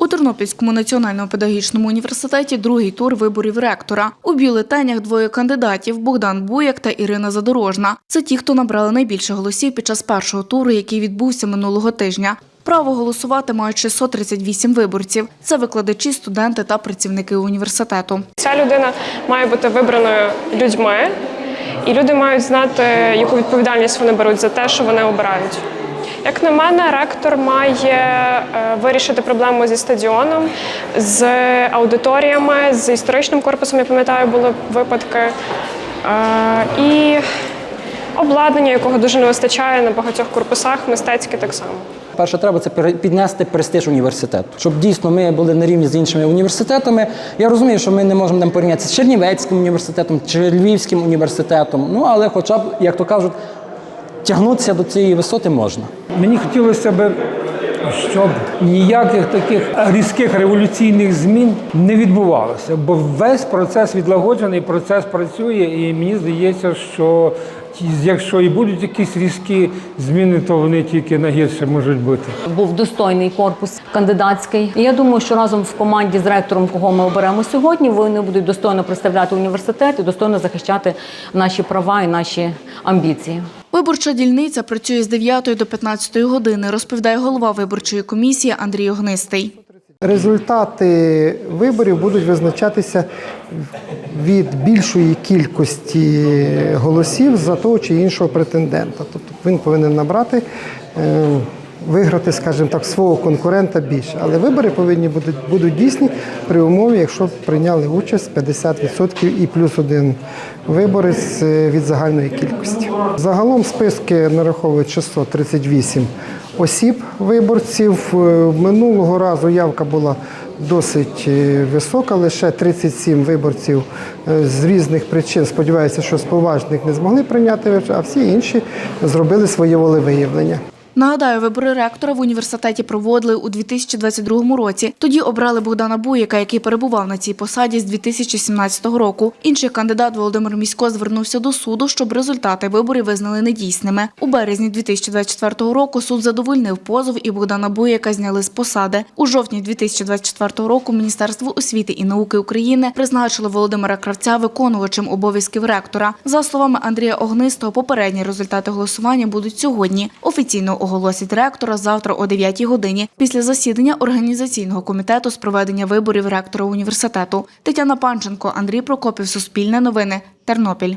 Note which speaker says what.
Speaker 1: У Тернопільському національному педагогічному університеті другий тур виборів ректора. У бюлетенях двоє кандидатів Богдан Буяк та Ірина Задорожна. Це ті, хто набрали найбільше голосів під час першого туру, який відбувся минулого тижня. Право голосувати мають 638 виборців. Це викладачі, студенти та працівники університету.
Speaker 2: Ця людина має бути вибраною людьми, і люди мають знати, яку відповідальність вони беруть за те, що вони обирають. Як на мене, ректор має е, вирішити проблему зі стадіоном, з аудиторіями, з історичним корпусом, я пам'ятаю, були випадки. Е, І обладнання, якого дуже не вистачає на багатьох корпусах, мистецьке так само.
Speaker 3: Перше, треба це піднести престиж університету, щоб дійсно ми були на рівні з іншими університетами. Я розумію, що ми не можемо там порівнятися з Чернівецьким університетом чи Львівським університетом. Ну але, хоча б, як то кажуть, тягнутися до цієї висоти можна.
Speaker 4: Мені хотілося б, щоб ніяких таких різких революційних змін не відбувалося, бо весь процес відлагоджений, процес працює, і мені здається, що якщо і будуть якісь різкі зміни, то вони тільки на гірше можуть бути.
Speaker 5: був достойний корпус кандидатський. І я думаю, що разом в команді з ректором, кого ми оберемо сьогодні, вони будуть достойно представляти університет і достойно захищати наші права і наші амбіції.
Speaker 1: Виборча дільниця працює з 9 до 15 години, розповідає голова виборчої комісії Андрій Огнистий.
Speaker 6: Результати виборів будуть визначатися від більшої кількості голосів за того чи іншого претендента. Тобто він повинен набрати, е, виграти, скажімо так, свого конкурента більше. Але вибори повинні будуть, будуть дійсні при умові, якщо прийняли участь 50% і плюс один виборець е, від загальної кількості. Загалом списки нараховують 638 осіб виборців. Е, Минулого разу явка була досить е, висока, лише 37 виборців з різних причин. Сподіваюся, що з поважних не змогли прийняти, а всі інші зробили своє волевиявлення.
Speaker 1: Нагадаю, вибори ректора в університеті проводили у 2022 році. Тоді обрали Богдана Буєка, який перебував на цій посаді з 2017 року. Інший кандидат Володимир Місько звернувся до суду, щоб результати виборів визнали недійсними. У березні 2024 року суд задовольнив позов і Богдана Буєка зняли з посади. У жовтні 2024 року Міністерство освіти і науки України призначило Володимира Кравця виконувачем обов'язків ректора. За словами Андрія Огнистого, попередні результати голосування будуть сьогодні. Офіційно оголосять ректора завтра о 9 годині після засідання організаційного комітету з проведення виборів ректора університету. Тетяна Панченко, Андрій Прокопів, Суспільне новини, Тернопіль.